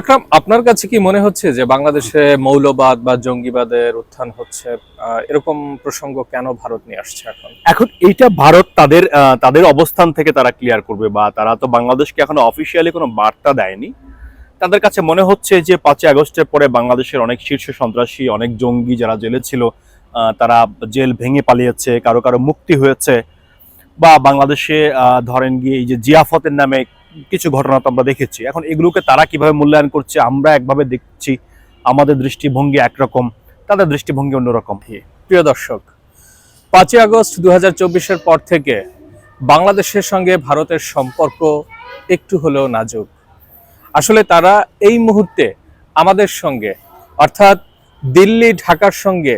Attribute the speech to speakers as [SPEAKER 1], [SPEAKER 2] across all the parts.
[SPEAKER 1] আকরাম, আপনার কাছে কি মনে হচ্ছে যে বাংলাদেশে মৌলবাদ বা জঙ্গিবাদের উত্থান হচ্ছে এরকম প্রসঙ্গ কেন ভারত নিয়ে আসছে এখন?
[SPEAKER 2] এখন এইটা ভারত তাদের তাদের অবস্থান থেকে তারা ক্লিয়ার করবে বা তারা তো বাংলাদেশকে এখনও অফিসিয়ালি কোনো বার্তা দেয়নি। তাদের কাছে মনে হচ্ছে যে পাঁচই আগস্টের পরে বাংলাদেশের অনেক শীর্ষ সন্ত্রাসী, অনেক জঙ্গি যারা জেলে ছিল তারা জেল ভেঙে পালিয়েছে, কারও কারও মুক্তি হয়েছে বা বাংলাদেশে ধরেন গিয়ে এই যে জিয়াফতের নামে কিছু ঘটনা তো আমরা দেখেছি। এখন এগুলোকে তারা কীভাবে মূল্যায়ন করছে, আমরা একভাবে দেখছি, আমাদের দৃষ্টিভঙ্গি একরকম, তাদের দৃষ্টিভঙ্গি অন্যরকম।
[SPEAKER 1] প্রিয় দর্শক, পাঁচই আগস্ট দু হাজার পর থেকে বাংলাদেশের সঙ্গে ভারতের সম্পর্ক একটু হলেও নাজুক। আসলে তারা এই মুহূর্তে আমাদের সঙ্গে, অর্থাৎ দিল্লি, ঢাকার সঙ্গে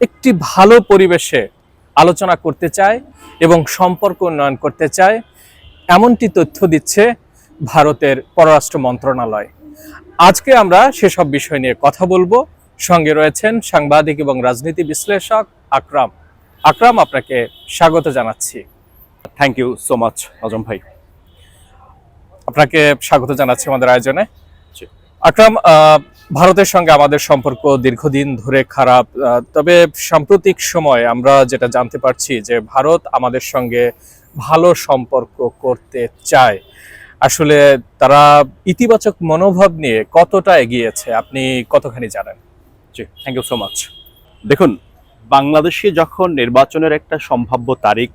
[SPEAKER 1] একটি ভালো পরিবেশে আলোচনা করতে চায় এবং সম্পর্ক উন্নয়ন করতে চায়। এমনটি তথ্য দিচ্ছে ভারতের পররাষ্ট্র মন্ত্রণালয়। আজকে আমরা সেসব বিষয় নিয়ে কথা বলব। সঙ্গে রয়েছেন সাংবাদিক এবং রাজনীতি বিশ্লেষক আকরাম। আকরাম আপনাকে স্বাগত জানাচ্ছি।
[SPEAKER 2] Thank you so much Azam ভাই।
[SPEAKER 1] আপনাকে স্বাগত জানাচ্ছি আমাদের আয়োজনে। আকরাম আহ, ভারতের সঙ্গে আমাদের সম্পর্ক দীর্ঘদিন ধরে খারাপ তবে সাম্প্রতিক সময় আমরা যেটা জানতে পারছি যে ভারত আমাদের সঙ্গে ভালো সম্পর্ক করতে চায়। আসলে তারা ইতিবাচক মনোভাব নিয়ে কতটা এগিয়েছে, আপনি কতখানি জানেন?
[SPEAKER 2] জি থ্যাংক ইউ সো মাচ দেখুন, বাংলাদেশে যখন নির্বাচনের একটা সম্ভাব্য তারিখ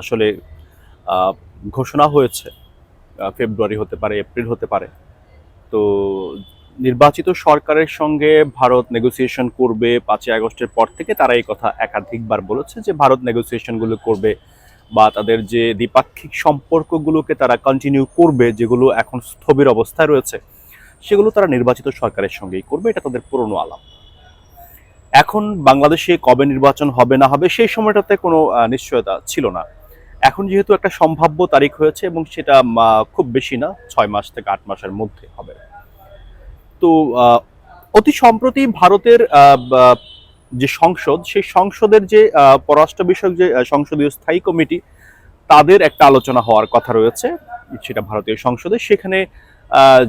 [SPEAKER 2] আসলে ঘোষণা হয়েছে ফেব্রুয়ারি হতে পারে, এপ্রিল হতে পারে, তো নির্বাচিত সরকারের সঙ্গে ভারত নেগোসিয়েশন করবে পাঁচই আগস্টের পর থেকে তারা এই কথা একাধিকবার বলেছে যে ভারত নেগোসিয়েশনগুলো করবে বা তাদের যে দ্বিপাক্ষিক সম্পর্কগুলোকে তারা কন্টিনিউ করবে, যেগুলো এখন স্থবির অবস্থায় রয়েছে, সেগুলো তারা নির্বাচিত সরকারের সঙ্গেই করবে, এটা তাদের পুরনো আলাপ। এখন বাংলাদেশে কবে নির্বাচন হবে না হবে, সেই সময়টাতে কোনো নিশ্চয়তা ছিল না। এখন যেহেতু একটা সম্ভাব্য তারিখ হয়েছে এবং সেটা খুব বেশি না, ছয় মাস থেকে আট মাসের মধ্যে হবে। তো অতি সম্প্রতি ভারতের যে সংসদ, সেই সংসদের যে পররাষ্ট্র বিষয়ক যে সংসদীয় স্থায়ী কমিটি, তাদের একটা আলোচনা হওয়ার কথা রয়েছে। সেটা ভারতীয় সংসদে। সেখানে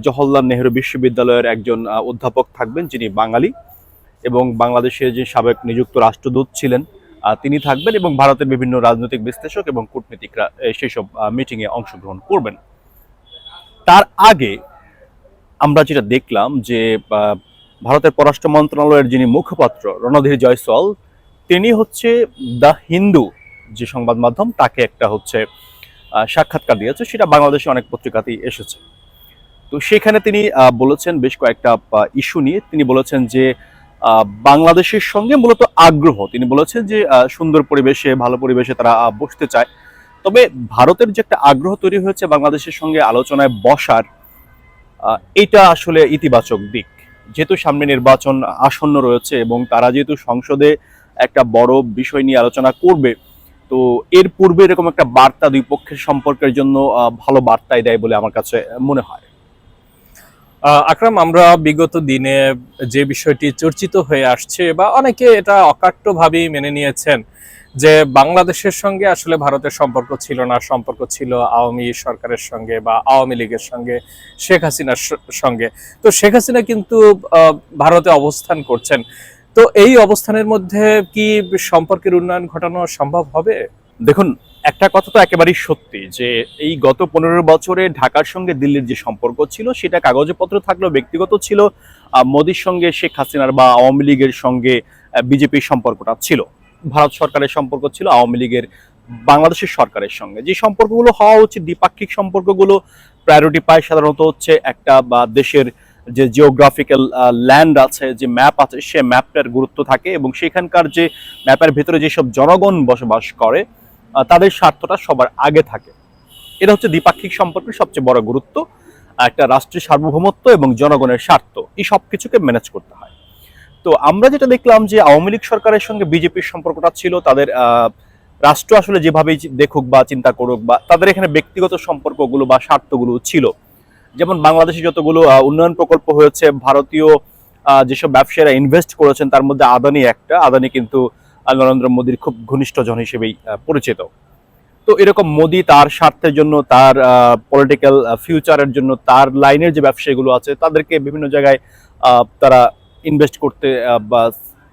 [SPEAKER 2] জওহরলাল নেহরু বিশ্ববিদ্যালয়ের একজন অধ্যাপক থাকবেন, যিনি বাঙালি এবং বাংলাদেশের যে সাবেক নিযুক্ত রাষ্ট্রদূত ছিলেন তিনি থাকবেন এবং ভারতের বিভিন্ন রাজনৈতিক বিশ্লেষক এবং কূটনীতিকরা সেসব মিটিংয়ে অংশগ্রহণ করবেন। তার আগে আমরা যেটা দেখলাম যে ভারতের পররাষ্ট্র মন্ত্রণালয়ের যিনি মুখপাত্র রণধীর জয়সওয়াল, তিনি হচ্ছে দ্য হিন্দু যে সংবাদ মাধ্যম, তাকে একটা হচ্ছে সাক্ষাৎকার দিয়েছে। সেটা বাংলাদেশে অনেক পত্রিকাতেই এসেছে। তো সেখানে তিনি বলেছেন বেশ কয়েকটা ইস্যু নিয়ে। তিনি বলেছেন যে বাংলাদেশের সঙ্গে মূলত আগ্রহ। তিনি বলেছেন যে সুন্দর পরিবেশে, ভালো পরিবেশে তারা বসতে চায়। তবে ভারতের যে একটা আগ্রহ তৈরি হয়েছে বাংলাদেশের সঙ্গে আলোচনায় বসার এটা আসলে ইতিবাচক দিক। যেহেতু সামনে নির্বাচন আসন্ন রয়েছে এবং তারা যেহেতু সংসদে একটা বড় বিষয় নিয়ে আলোচনা করবে, তো এর পূর্বে এরকম একটা বার্তা দুই পক্ষের সম্পর্কের জন্য ভালো বার্তাই দেয় বলে আমার কাছে মনে হয়।
[SPEAKER 1] আকরাম, আমরা বিগত দিনে যে বিষয়টি চর্চিত হয়ে আসছে বা অনেকে এটা অকাট্যভাবেই মেনে নিয়েছেন যে বাংলাদেশের সঙ্গে আসলে ভারতের সম্পর্ক ছিল না, সম্পর্ক ছিল আওয়ামী সরকারের সঙ্গে বা আওয়ামী লীগের সঙ্গে, শেখ হাসিনার সঙ্গে। তো শেখ হাসিনা কিন্তু ভারতে অবস্থান করছেন। তো এই অবস্থানের মধ্যে কি সম্পর্কের উন্নয়ন ঘটানো সম্ভব হবে?
[SPEAKER 2] দেখুন, একটা কথা তো একেবারেই সত্যি যে এই গত পনেরো বছরে ঢাকার সঙ্গে দিল্লির যে সম্পর্ক ছিল, সেটা কাগজপত্র থাকলেও ব্যক্তিগত ছিল মোদির সঙ্গে শেখ হাসিনার বা আওয়ামী লীগের সঙ্গে বিজেপির সম্পর্কটা ছিল। ভারত সরকারের সম্পর্ক ছিল, আওয়ামী লীগের, বাংলাদেশের সরকারের সঙ্গে। যে সম্পর্কগুলো হওয়া উচিত, দ্বিপাক্ষিক সম্পর্কগুলো প্রায়োরিটি পায় সাধারণত হচ্ছে একটা বা দেশের যে জিওগ্রাফিক্যাল ল্যান্ড আছে, যে ম্যাপ আছে, সে ম্যাপটার গুরুত্ব থাকে এবং সেখানকার যে ম্যাপের ভেতরে যেসব জনগণ বসবাস করে তাদের স্বার্থটা সবার আগে থাকে। এটা হচ্ছে দ্বিপাক্ষিক সম্পর্কের সবচেয়ে বড় গুরুত্ব, একটা রাষ্ট্রের সার্বভৌমত্ব এবং জনগণের স্বার্থ। এই সব কিছুকে ম্যানেজ করতে হয়। তো আমরা যেটা দেখলাম যে আওয়ামী লীগ সরকারের সঙ্গে বিজেপির সম্পর্কটা ছিল, তাদের রাষ্ট্র আসলে যেভাবেই দেখুক বা চিন্তা করুক বা তাদের এখানে ব্যক্তিগত সম্পর্কগুলো বা স্বার্থগুলো ছিল। যেমন বাংলাদেশে যতগুলো উন্নয়ন প্রকল্প হয়েছে, ভারতীয় যেসব ব্যবসায়ীরা ইনভেস্ট করেছেন, তার মধ্যে আদানি একটা। আদানি কিন্তু নরেন্দ্র মোদীর খুব ঘনিষ্ঠ জন হিসেবেই পরিচিত। তো এরকম মোদি তার স্বার্থের জন্য, তার পলিটিক্যাল ফিউচারের জন্য, তার লাইনের যে ব্যবসায়ীগুলো আছে, তাদেরকে বিভিন্ন জায়গায় তারা ইনভেস্ট করতে বা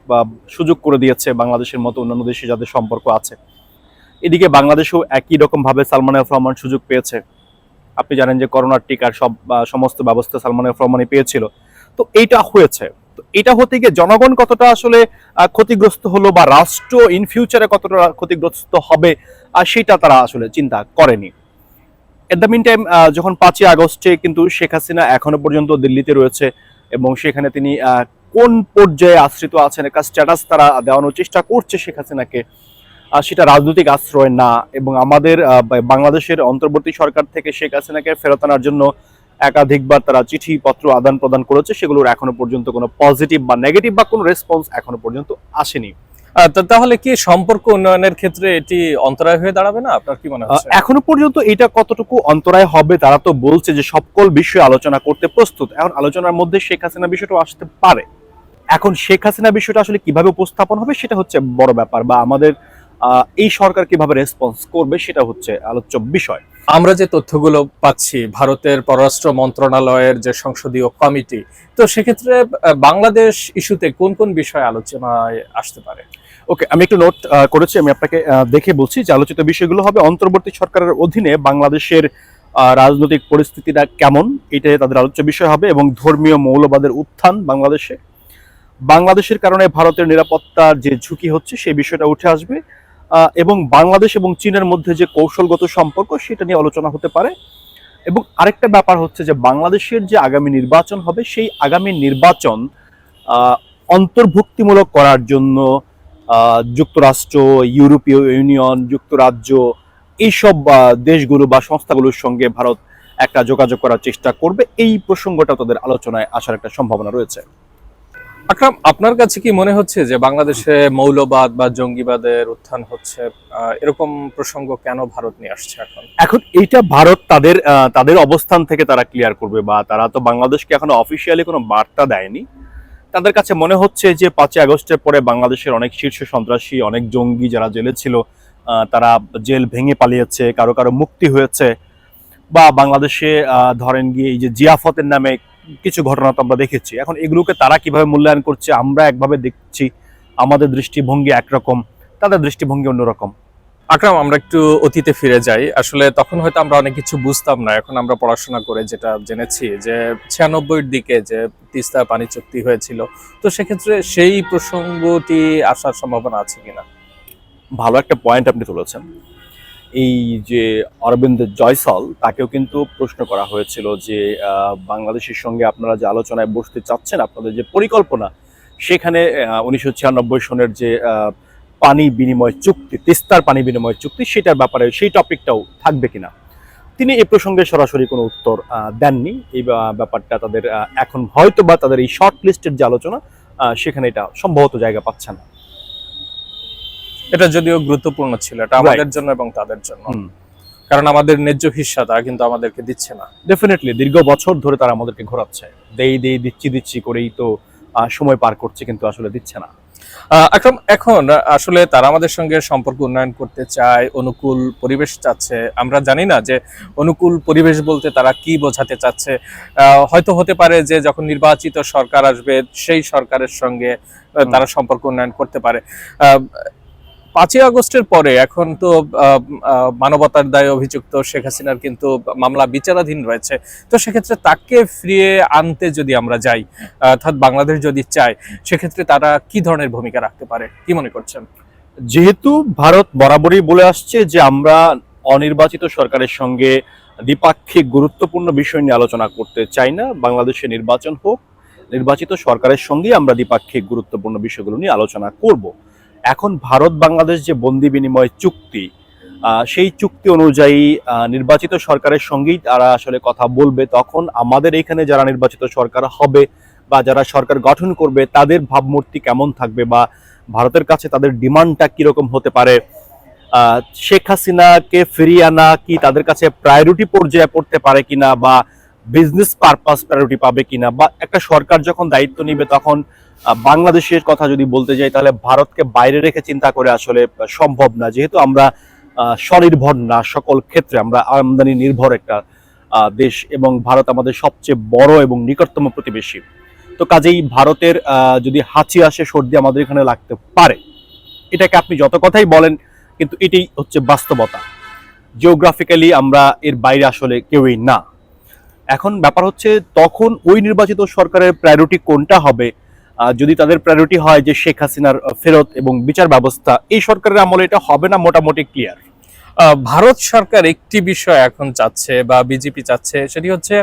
[SPEAKER 2] বা সুযোগ করে দিয়েছে বাংলাদেশের মতো অন্যান্য দেশে যাদের সম্পর্ক আছে। এদিকে বাংলাদেশেও একই রকম ভাবে সালমান এফ রহমান সুযোগ পেয়েছে। আপনি জানেন যে করোনার টিকার সব সমস্ত ব্যবস্থা সালমান এফ রহমানই পেয়েছিল। তো এইটা হয়েছে। তো এটা হতে গিয়ে জনগণ কতটা আসলে ক্ষতিগ্রস্ত হলো বা রাষ্ট্র ইন ফিউচারে কতটা ক্ষতিগ্রস্ত হবে আর সেটা তারা আসলে চিন্তা করেনি। এট দ্য মিন টাইম যখন পাঁচই আগস্টে কিন্তু শেখ হাসিনা এখনও পর্যন্ত দিল্লিতে রয়েছে এবং সেখানে তিনি কোন পর্যায়ে আশ্রিত আছেন একটা স্ট্যাটাস তারা দেওয়ানোর চেষ্টা করছে শেখ হাসিনাকে। আর সেটা রাজনৈতিক আশ্রয় না এবং আমাদের বাংলাদেশের অন্তর্বর্তী সরকার থেকে শেখ হাসিনাকে ফেরত আনার জন্য একাধিকবার তারা চিঠি পত্র আদান প্রদান করেছে সেগুলোর এখনও পর্যন্ত কোনো পজিটিভ বা নেগেটিভ বা কোনো রেসপন্স এখনও পর্যন্ত আসেনি।
[SPEAKER 1] তাহলে কি সম্পর্ক উন্নয়নের ক্ষেত্রে এটি অন্তরায় হয়ে দাঁড়াবে না? আপনার কি মনে হয়
[SPEAKER 2] এখনও পর্যন্ত এটা কতটুকু অন্তরায় হবে তারা তো বলছে যে সকল বিষয়ে আলোচনা করতে প্রস্তুত। এখন আলোচনার মধ্যে শেখ হাসিনা বিষয়টা আসতে পারে। এখন শেখ হাসিনা বিষয়টা আসলে কীভাবে উপস্থাপন হবে সেটা হচ্ছে বড় ব্যাপার বা আমাদের এই সরকার কীভাবে রেসপন্স করবে সেটা হচ্ছে আলোচ্য বিষয়।
[SPEAKER 1] আমরা যে তথ্যগুলো পাচ্ছি ভারতের পররাষ্ট্র মন্ত্রণালয়ের যে সংসদীয় কমিটি তো সেক্ষেত্রে বাংলাদেশ ইস্যুতে কোন কোন বিষয় আলোচনায় আসতে পারে?
[SPEAKER 2] ওকে আমি একটু নোট করেছি আমি আপনাকে দেখে বলছি যে আলোচিত বিষয়গুলো হবে অন্তর্বর্তী সরকারের অধীনে বাংলাদেশের রাজনৈতিক পরিস্থিতিটা কেমন এটাই তাদের আলোচ্য বিষয় হবে এবং ধর্মীয় মৌলবাদের উত্থান বাংলাদেশে। বাংলাদেশের কারণে ভারতের নিরাপত্তার যে ঝুঁকি হচ্ছে, সেই বিষয়টা উঠে আসবে। এবং বাংলাদেশ এবং চীনের মধ্যে যে কৌশলগত সম্পর্ক, সেটা নিয়ে আলোচনা হতে পারে। এবং আরেকটা ব্যাপার হচ্ছে যে বাংলাদেশের যে আগামী নির্বাচন হবে, সেই আগামী নির্বাচন অন্তর্ভুক্তিমূলক করার জন্য যুক্তরাষ্ট্র, ইউরোপীয় ইউনিয়ন, যুক্তরাজ্য, এইসব দেশগুলো বা সংস্থাগুলোর সঙ্গে ভারত একটা যোগাযোগ করার চেষ্টা করবে। এই প্রসঙ্গটা তাদের আলোচনায় আসার একটা সম্ভাবনা রয়েছে।
[SPEAKER 1] আকরাম, আপনার কাছে কি মনে হচ্ছে যে বাংলাদেশে মৌলবাদ বা জঙ্গিবাদের উত্থান হচ্ছে এরকম প্রসঙ্গ কেন ভারত নিয়ে আসছে এখন?
[SPEAKER 2] এখন এইটা ভারত তাদের তাদের অবস্থান থেকে তারা ক্লিয়ার করবে বা তারা তো বাংলাদেশকে এখনও অফিসিয়ালি কোনো বার্তা দেয়নি। তাদের কাছে মনে হচ্ছে যে পাঁচই আগস্টের পরে বাংলাদেশের অনেক শীর্ষ সন্ত্রাসী, অনেক জঙ্গি যারা জেলে ছিল তারা জেল ভেঙে পালিয়েছে, কারও কারও মুক্তি হয়েছে বা বাংলাদেশে ধরেন গিয়ে এই যে জিয়াফতের নামে কিছু ঘটনা তো আমরা দেখেছি। এখন এগুলোকে তারা কীভাবে মূল্যায়ন করছে আমরা একভাবে দেখছি আমাদের দৃষ্টিভঙ্গি একরকম তাদের দৃষ্টিভঙ্গি অন্যরকম।
[SPEAKER 1] আকরাম আমরা একটু অতীতে ফিরে যাই। আসলে তখন হয়তো আমরা অনেক কিছু বুঝতাম না। এখন আমরা পড়াশোনা করে যেটা জেনেছি যে ছিয়ানব্বইয়ের দিকে যে তিস্তা পানি চুক্তি হয়েছিল তো সেক্ষেত্রে সেই প্রসঙ্গটি আসার সম্ভাবনা আছে কিনা?
[SPEAKER 2] ভালো একটা পয়েন্ট আপনি তুলেছেন। এই যে অরবিন্দ জয়সল, তাকেও কিন্তু প্রশ্ন করা হয়েছিল যে বাংলাদেশের সঙ্গে আপনারা যে আলোচনায় বসতে চাচ্ছেন, আপনাদের যে পরিকল্পনা, সেখানে উনিশশো ছিয়ানব্বই সনের যে পানি বিনিময় চুক্তি, তিস্তার পানি বিনিময় চুক্তি, সেটার ব্যাপারে সেই টপিকটাও থাকবে কিনা? তিনি এ প্রসঙ্গে সরাসরি কোনো উত্তর দেননি। এই ব্যাপারটা তাদের এখন হয়তো বা তাদের এই শর্ট লিস্টের যে আলোচনা সেখানে এটা সম্ভবত জায়গা পাচ্ছে না।
[SPEAKER 1] এটা যদিও গুরুত্বপূর্ণ ছিল এটা আমাদের জন্য এবং তাদের জন্য। কারণ আমাদের ন্যায্য হিস্সা তারা কিন্তু আমাদেরকে দিচ্ছে না।
[SPEAKER 2] ডেফিনেটলি দীর্ঘ বছর ধরে তারা আমাদেরকে ঘোরাচ্ছে। দেই দেই দিচ্ছি দিচ্ছি করেই তো সময় পার করছে কিন্তু আসলে দিচ্ছে না।
[SPEAKER 1] আকরাম এখন আসলে তারা আমাদের সঙ্গে সম্পর্ক উন্নয়ন করতে চায় অনুকূল পরিবেশ চাচ্ছে। আমরা জানি না যে অনুকূল পরিবেশ বলতে তারা কি বোঝাতে চাচ্ছে। আহ, হয়তো হতে পারে যে যখন নির্বাচিত সরকার আসবে সেই সরকারের সঙ্গে তারা সম্পর্ক উন্নয়ন করতে পারে। আহ, পাঁচই আগস্টের পরে এখন তো মানবতার দায়ে অভিযুক্ত শেখ হাসিনার কিন্তু মামলা বিচারাধীন রয়েছে। তো সেক্ষেত্রে তাকে ফিরিয়ে আনতে যদি আমরা যাই, অর্থাৎ বাংলাদেশ যদি চায়, সেক্ষেত্রে তারা কি ধরনের ভূমিকা রাখতে পারে? কি মনে করছেন?
[SPEAKER 2] যেহেতু ভারত বরাবরই বলে আসছে যে আমরা অনির্বাচিত সরকারের সঙ্গে দ্বিপাক্ষিক গুরুত্বপূর্ণ বিষয় নিয়ে আলোচনা করতে চাই না। বাংলাদেশে নির্বাচন হোক, নির্বাচিত সরকারের সঙ্গে আমরা দ্বিপাক্ষিক গুরুত্বপূর্ণ বিষয়গুলো নিয়ে আলোচনা করব। এখন ভারত বাংলাদেশ যে বন্দি বিনিময় চুক্তি সেই চুক্তি অনুযায়ী নির্বাচিত সরকারের সঙ্গেই তারা আসলে কথা বলবে। তখন আমাদের এখানে যারা নির্বাচিত সরকার হবে বা যারা সরকার গঠন করবে, তাদের ভাবমূর্তি কেমন থাকবে বা ভারতের কাছে তাদের ডিমান্ডটা কীরকম হতে পারে? শেখ হাসিনাকে ফিরিয়ে আনা কি তাদের কাছে প্রায়োরিটি পর্যায়ে পড়তে পারে কিনা বা বিজনেস পারপাস প্রায়োরিটি পাবে কিনা বা একটা সরকার যখন দায়িত্ব নিবে তখন বাংলাদেশের কথা যদি বলতে যাই তাহলে ভারতকে বাইরে রেখে চিন্তা করে আসলে সম্ভব না। যেহেতু আমরা স্বনির্ভর না সকল ক্ষেত্রে আমরা আমদানি নির্ভর একটা দেশ এবং ভারত আমাদের সবচেয়ে বড় এবং নিকটতম প্রতিবেশী। তো কাজেই ভারতের যদি হাঁচি আসে, সর্দি আমাদের এখানে লাগতে পারে। এটাকে আপনি যত কথাই বলেন, কিন্তু এটাই হচ্ছে বাস্তবতা। জিওগ্রাফিক্যালি আমরা এর বাইরে আসলে কেউই না। এখন ব্যাপার হচ্ছে তখন ওই নির্বাচিত সরকারের প্রায়োরিটি কোনটা হবে? যদি তাদের প্রায়োরিটি হয় যে শেখ হাসিনার ফেরত এবং বিচার ব্যবস্থা, এই সরকারের আমলে এটা হবে না মোটামুটি ক্লিয়ার
[SPEAKER 1] ভারত সরকার একটি বিষয় এখন চাচ্ছে বা বিজেপি চাচ্ছে, সেটি হচ্ছে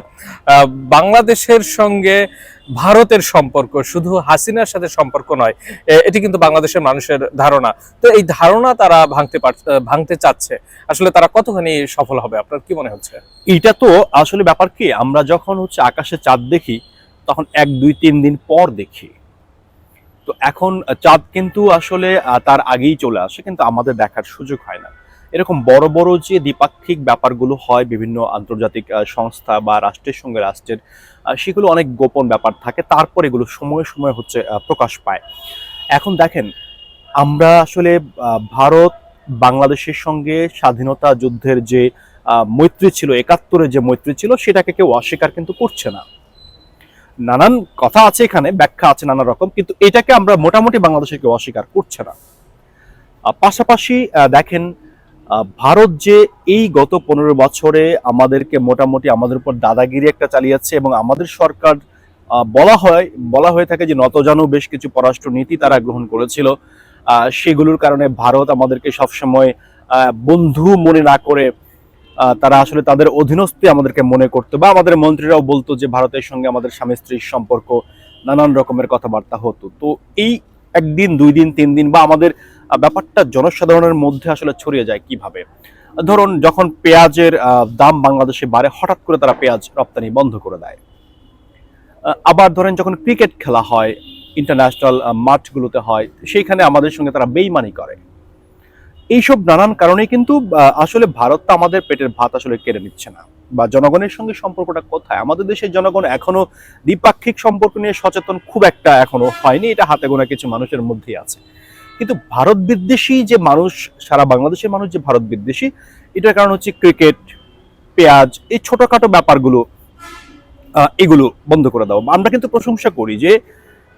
[SPEAKER 1] বাংলাদেশের সঙ্গে ভারতের সম্পর্ক, শুধু হাসিনার সাথে সম্পর্ক নয় এটি কিন্তু বাংলাদেশের মানুষের ধারণা। তো এই ধারণা তারা ভাঙতে ভাঙতে চাচ্ছে। আসলে তারা কতখানি সফল হবে, আপনার কি মনে হচ্ছে?
[SPEAKER 2] এটা তো আসলে ব্যাপার কি, আমরা যখন হচ্ছে আকাশে চাঁদ দেখি, তখন এক, দুই, তিন দিন পর দেখি। তো এখন চাঁদ কিন্তু আসলে তার আগেই চলে আসে, কিন্তু আমাদের দেখার সুযোগ হয় না। এরকম বড় বড় যে দ্বিপাক্ষিক ব্যাপারগুলো হয় বিভিন্ন আন্তর্জাতিক সংস্থা বা রাষ্ট্রের সঙ্গে রাষ্ট্রের সেগুলো অনেক গোপন ব্যাপার থাকে। তারপর এগুলো সময়ে সময়ে হচ্ছে প্রকাশ পায়। এখন দেখেন, আমরা আসলে ভারত বাংলাদেশের সঙ্গে স্বাধীনতা যুদ্ধের যে মৈত্রী ছিল একাত্তরে যে মৈত্রী ছিল, সেটাকে কেউ অস্বীকার কিন্তু করছে না। নানান কথা আছে এখানে, ব্যাখ্যা আছে নানা রকম, কিন্তু এটাকে আমরা মোটামুটি বাংলাদেশে কেউ অস্বীকার করছে না। পাশাপাশি দেখেন ভারত যে এই গত পনেরো বছরে আমাদেরকে মোটামুটি আমাদের উপর দাদাগিরি একটা চালিয়েছে এবং আমাদের সরকার বলা হয়, বলা হয়ে থাকে যে নতজানু বেশ কিছু পররাষ্ট্র নীতি তারা গ্রহণ করেছিল। সেগুলোর কারণে ভারত আমাদেরকে সবসময় বন্ধু মনে না করে তারা আসলে তাদের অধীনস্থ আমাদেরকে মনে করতো বা আমাদের মন্ত্রীরাও বলতো যে ভারতের সঙ্গে আমাদের স্বামী স্ত্রীর সম্পর্ক, নানান রকমের কথাবার্তা হতো। তো এই একদিন, দুই দিন, তিন দিন বা আমাদের ব্যাপারটা জনসাধারণের মধ্যে আসলে ছড়িয়ে যায় কীভাবে? ধরুন, যখন পেঁয়াজের দাম বাংলাদেশে বাড়ে, হঠাৎ করে তারা পেঁয়াজ রপ্তানি বন্ধ করে দেয়। আবার ধরেন, যখন ক্রিকেট খেলা হয় ইন্টারন্যাশনাল মাঠগুলোতে হয়, সেইখানে আমাদের সঙ্গে তারা বেইমানি করে। এইসব নানান কারণে কিন্তু আসলে ভারত তো আমাদের পেটের ভাত আসলে কেড়ে নিচ্ছে না। বা জনগণের সঙ্গে সম্পর্কটা কোথায়? আমাদের দেশের জনগণ এখনও দ্বিপাক্ষিক সম্পর্ক নিয়ে সচেতন খুব একটা এখনও হয়নি, এটা হাতে গোনা কিছু মানুষের মধ্যেই আছে। কিন্তু ভারত বিদ্বেষী যে মানুষ, সারা বাংলাদেশের মানুষ যে ভারত বিদ্বেষী, এটার কারণ হচ্ছে ক্রিকেট, পেঁয়াজ, এই ছোটখাটো ব্যাপারগুলো এগুলো বন্ধ করে দাও। আমরা কিন্তু প্রশংসা করি যে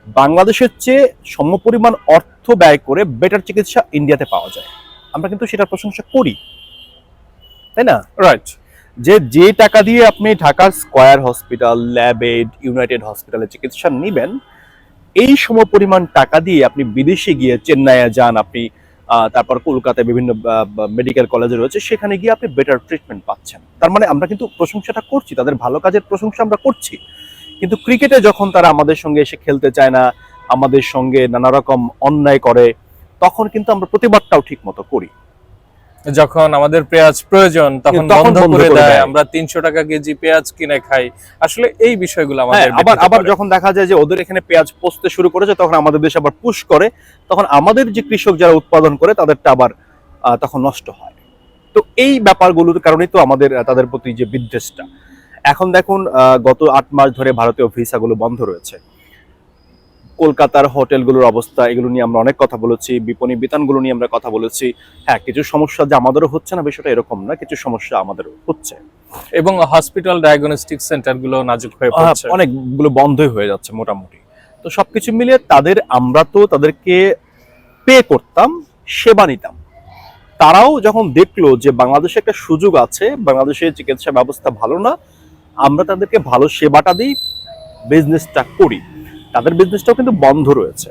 [SPEAKER 2] বাংলাদেশের চেয়ে সমপরিমাণ অর্থ ব্যয় করে বেটার চিকিৎসা ইন্ডিয়াতে পাওয়া যায়। আমরা কিন্তু সেটার প্রশংসা করি। তাই না?
[SPEAKER 1] রাইট
[SPEAKER 2] যে যে টাকা দিয়ে আপনি ঢাকার স্কয়ার হসপিটাল ল্যাবেড ইউনাইটেড হসপিটালে চিকিৎসা নেবেন, এই সম পরিমাণ টাকা দিয়ে আপনি বিদেশে গিয়ে চেন্নাইয়ে যান, আপনি তারপর কলকাতায় বিভিন্ন মেডিকেল কলেজে রয়েছে, সেখানে গিয়ে আপনি বেটার ট্রিটমেন্ট পাচ্ছেন। তার মানে আমরা কিন্তু প্রশংসাটা করছি, তাদের ভালো কাজের প্রশংসা আমরা করছি। কিন্তু ক্রিকেটে যখন তারা আমাদের সঙ্গে এসে খেলতে চায় না, আমাদের সঙ্গে নানা রকম অন্যায় করে, তখন কিন্তু আমরা প্রতিবাদটাও ঠিক মতো করি।
[SPEAKER 1] যখন আমাদের পেঁয়াজ প্রয়োজন তখন বন্ধ করে দেয়। আমরা তিনশো টাকা কেজি পেঁয়াজ কিনে খাই। আসলে এই বিষয়গুলো
[SPEAKER 2] হ্যাঁ
[SPEAKER 1] আমাদের
[SPEAKER 2] আবার আবার যখন দেখা যায় যে ওদের এখানে পেঁয়াজ পচতে শুরু করেছে তখন আমাদের দেশে আবার পুশ করে তখন আমাদের যে কৃষক যারা উৎপাদন করে তাদেরটা আবার তখন নষ্ট হয়। তো এই ব্যাপারগুলোর কারণেই তো আমাদের তাদের প্রতি যে বিদ্বেষটা। এখন দেখুন আহ, গত আট মাস ধরে ভারতীয় ভিসাগুলো বন্ধ রয়েছে। কলকাতার হোটেলগুলোর অবস্থা এগুলো নিয়ে আমরা অনেক কথা বলেছি বিপণী বিতানগুলো নিয়ে আমরা কথা বলেছি। হ্যাঁ কিছু সমস্যা যে আমাদেরও হচ্ছে না বিষয়টা এরকম না কিছু সমস্যা আমাদেরও হচ্ছে।
[SPEAKER 1] এবং হসপিটাল ডায়াগনস্টিক সেন্টারগুলো নাজুক হয়ে পড়ছে।
[SPEAKER 2] অনেকগুলো বন্ধই হয়ে যাচ্ছে মোটামুটি। তো সবকিছু মিলিয়ে তাদের আমরা তো তাদেরকে পে করতাম সেবা নিতাম। তারাও যখন দেখল যে বাংলাদেশে একটা সুযোগ আছে বাংলাদেশে চিকিৎসা ব্যবস্থা ভালো না আমরা তাদেরকে ভালো সেবাটা দিই বিজনেসটা করি। তাদের বিজনেসটাও কিন্তু বন্ধ রয়েছে।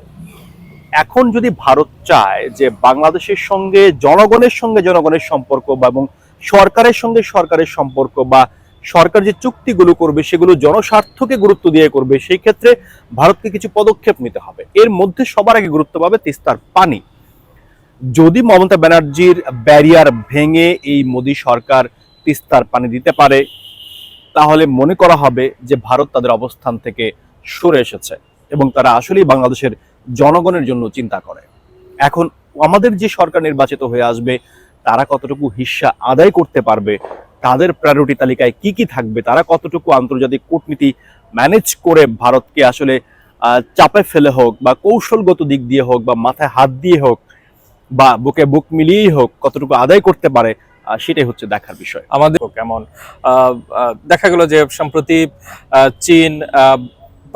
[SPEAKER 2] এখন যদি ভারত চায় যে বাংলাদেশের সঙ্গে জনগণের সঙ্গে জনগণের সম্পর্ক বা এবং সরকারের সঙ্গে সরকারের সম্পর্ক বা সরকার যে চুক্তিগুলো করবে, সেগুলো জনস্বার্থকে গুরুত্ব দিয়ে করবে, সেই ক্ষেত্রে ভারতকে কিছু পদক্ষেপ নিতে হবে। এর মধ্যে সবার আগে গুরুত্ব পাবে তিস্তার পানি। যদি মমতা ব্যানার্জির ব্যারিয়ার ভেঙে এই মোদী সরকার তিস্তার পানি দিতে পারে, তাহলে মনে করা হবে যে ভারত তাদের অবস্থান থেকে সরে এসেছে। এবং তারা আসলেই বাংলাদেশের জনগণের জন্য চিন্তা করে। এখন আমাদের যে সরকার নির্বাচিত হয়ে আসবে তারা কতটুকু হিস্সা আদায় করতে পারবে তাদের প্রায়োরিটি তালিকায় কি কি থাকবে তারা কতটুকু আন্তর্জাতিক কূটনীতি ম্যানেজ করে ভারতকে আসলে চাপে ফেলে হোক বা কৌশলগত দিক দিয়ে হোক বা মাথায় হাত দিয়ে হোক বা বুকে বুক মিলিয়েই হোক কতটুকু আদায় করতে পারে সেটাই হচ্ছে দেখার বিষয়।
[SPEAKER 1] আমাদের কেমন? দেখা গেল যে সম্প্রতি আহ, চীন আহ,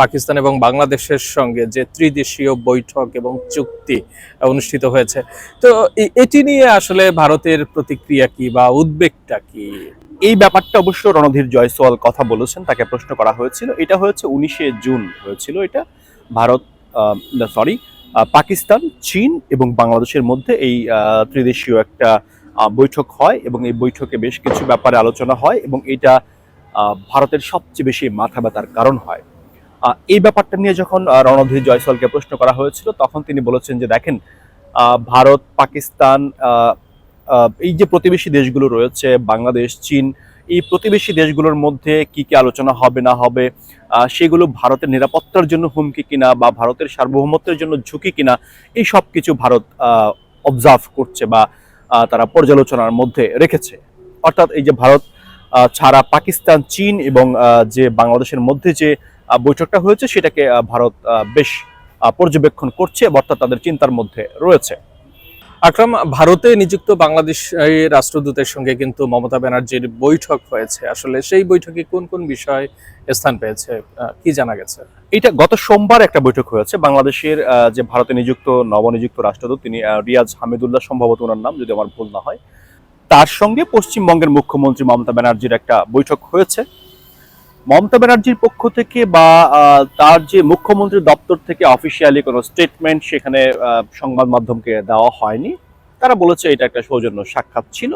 [SPEAKER 1] পাকিস্তান এবং বাংলাদেশের সঙ্গে যে ত্রিদেশীয় বৈঠক এবং চুক্তি অনুষ্ঠিত হয়েছে। তো এটি নিয়ে আসলে ভারতের প্রতিক্রিয়া কি বা উদ্বেগটা কি?
[SPEAKER 2] এই ব্যাপারটা অবশ্য রণধীর জয়সওয়াল কথা বলেছেন, তাকে প্রশ্ন করা হয়েছিল। এটা হয়েছে উনিশে জুন হয়েছিল এটা। ভারত সরি পাকিস্তান, চীন এবং বাংলাদেশের মধ্যে এই ত্রিদেশীয় একটা বৈঠক হয় এবং এই বৈঠকে বেশ কিছু ব্যাপারে আলোচনা হয় এবং এটা ভারতের সবচেয়ে বেশি মাথা ব্যথার কারণ হয়। এই ব্যাপারটা নিয়ে যখন রণধীর জয়সওয়ালকে প্রশ্ন করা হয়েছিল, তখন তিনি বলেছেন যে, দেখেন ভারত, পাকিস্তান এই যে প্রতিবেশী দেশগুলো রয়েছে, বাংলাদেশ, চীন, এই প্রতিবেশী দেশগুলোর মধ্যে কি কি আলোচনা হবে, না হবে সেগুলো ভারতের নিরাপত্তার জন্য হুমকি কিনা বা ভারতের সার্বভৌমত্বের জন্য ঝুঁকি কিনা, এই সব কিছু ভারত অবজার্ভ করছে বা তারা পর্যালোচনার মধ্যে রেখেছে। অর্থাৎ এই যে ভারত ছাড়া পাকিস্তান, চীন এবং যে বাংলাদেশের মধ্যে যে বৈঠকটা হয়েছে, সেটাকে ভারত বেশ পর্যবেক্ষণ করছে অর্থাৎ তাদের চিন্তার মধ্যে রয়েছে।
[SPEAKER 1] আকরাম, ভারতে নিযুক্ত বাংলাদেশ রাষ্ট্রদূতের সঙ্গে কিন্তু মমতা ব্যানার্জির বৈঠক হয়েছে। আসলে সেই বৈঠকে কোন কোন বিষয় স্থান পেয়েছে কি জানা গেছে?
[SPEAKER 2] এটা গত সোমবার একটা বৈঠক হয়েছে। বাংলাদেশের যে ভারতে নিযুক্ত, নবনিযুক্ত রাষ্ট্রদূত, তিনি রিয়াজ হামিদুল্লাহ সম্ভবত ওনার নাম, যদি আমার ভুল না হয়। তার সঙ্গে পশ্চিমবঙ্গের মুখ্যমন্ত্রী মমতা ব্যানার্জির একটা বৈঠক হয়েছে। মমতা ব্যানার্জির পক্ষ থেকে বা তার যে মুখ্যমন্ত্রীর দপ্তর থেকে অফিসিয়ালি কোনো স্টেটমেন্ট সেখানে সংবাদ মাধ্যমকে দেওয়া হয়নি। তারা বলেছে এটা একটা সৌজন্য সাক্ষাৎ ছিল।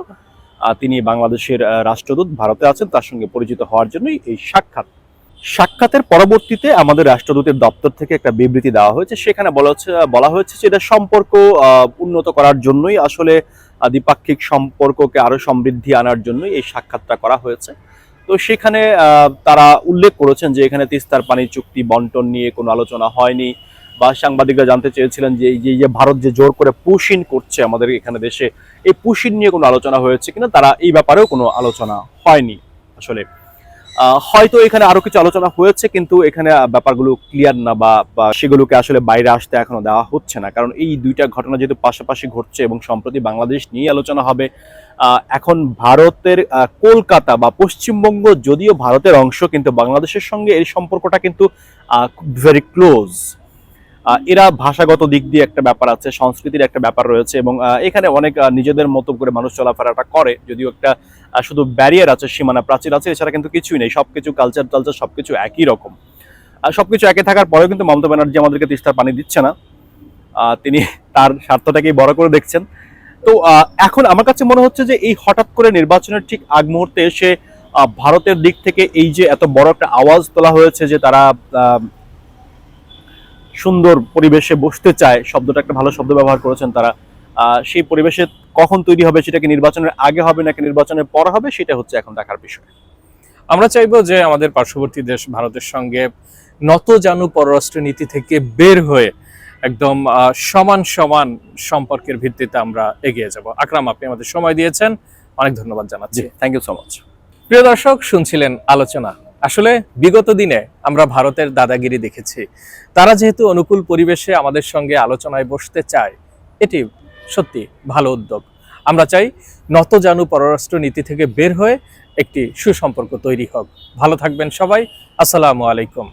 [SPEAKER 2] তিনি বাংলাদেশের রাষ্ট্রদূত, ভারতে আছেন, তার সঙ্গে পরিচিত হওয়ার জন্যই এই সাক্ষাৎ। সাক্ষাতের পরবর্তীতে আমাদের রাষ্ট্রদূতের দপ্তর থেকে একটা বিবৃতি দেওয়া হয়েছে। সেখানে বলা হচ্ছে, বলা হয়েছে যে এটা সম্পর্ক উন্নত করার জন্যই আসলে দ্বিপাক্ষিক সম্পর্ককে আরও সমৃদ্ধি আনার জন্যই এই সাক্ষাৎটা করা হয়েছে। তো সেখানে তারা উল্লেখ করেছেন যে এখানে তিস্তার পানি চুক্তি, বন্টন নিয়ে কোনো আলোচনা হয়নি বা সাংবাদিকরা জানতে চেয়েছিলেন যে, এই যে ভারত যে জোর করে পুশিন করছে আমাদের এখানে দেশে, এই পুশিন নিয়ে কোনো আলোচনা হয়েছে কিনা, তারা এই ব্যাপারেও কোনো আলোচনা হয়নি আসলে। হয়তো এখানে আরও কিছু আলোচনা হয়েছে, কিন্তু এখানে ব্যাপারগুলো ক্লিয়ার না বা সেগুলোকে আসলে বাইরে আসতে এখনও দেওয়া হচ্ছে না। কারণ এই দুইটা ঘটনা যেহেতু পাশাপাশি ঘটছে এবং সম্প্রতি বাংলাদেশ নিয়ে আলোচনা হবে এখন ভারতের কলকাতা বা পশ্চিমবঙ্গ যদিও ভারতের অংশ, কিন্তু বাংলাদেশের সঙ্গে এই সম্পর্কটা কিন্তু ভেরি ক্লোজ এরা ভাষাগত দিক দিয়ে একটা ব্যাপার আছে, সংস্কৃতির একটা ব্যাপার রয়েছে এবং এখানে অনেক নিজেদের মতো করে মানুষ চলাফেরাটা করে, যদিও একটা শুধু ব্যারিয়ার আছে, সীমানা প্রাচীর আছে, এছাড়া কিন্তু কিছুই নেই, সবকিছু কালচার টালচার সবকিছু একই রকম। আর সবকিছু একে থাকার পরেও কিন্তু মমতা ব্যানার্জি আমাদেরকে তিস্তার পানি দিচ্ছে না। তিনি তার স্বার্থটাকেই বড় করে দেখছেন। তো এখন আমার কাছে মনে হচ্ছে যে এই হঠাৎ করে নির্বাচনের ঠিক আগ মুহূর্তে এসে ভারতের দিক থেকে এই যে এত বড় একটা আওয়াজ তোলা হয়েছে যে তারা সুন্দর পরিবেশে বসতে চায় শব্দটা একটা ভালো শব্দ ব্যবহার করেছেন তারা। সেই পরিবেশে কখন তৈরি হবে সেটা কি নির্বাচনের আগে হবে নাকি নির্বাচনের পর হবে সেটা হচ্ছে এখন দেখার বিষয়।
[SPEAKER 1] আমরা চাইব যে আমাদের পার্শ্ববর্তী দেশ ভারতের সঙ্গে নত জানু পররাষ্ট্র নীতি থেকে বের হয়ে একদম আহ, সমান সমান সম্পর্কের ভিত্তিতে আমরা এগিয়ে যাব। আকরাম আপনি আমাদের সময় দিয়েছেন। অনেক ধন্যবাদ জানাচ্ছি।
[SPEAKER 2] থ্যাংক ইউ সো মাচ
[SPEAKER 1] প্রিয় দর্শক শুনছিলেন আলোচনা। আসলে বিগত দিনে আমরা ভারতের দাদাগিরি দেখেছি। তারা যেহেতু অনুকূল পরিবেশে আমাদের সঙ্গে আলোচনায় বসতে চায়, এটি সত্যি ভালো উদ্যোগ। আমরা চাই নত জানু পররাষ্ট্র নীতি থেকে বের হয়ে একটি সুসম্পর্ক তৈরি হোক। ভালো থাকবেন সবাই। আসসালামু আলাইকুম।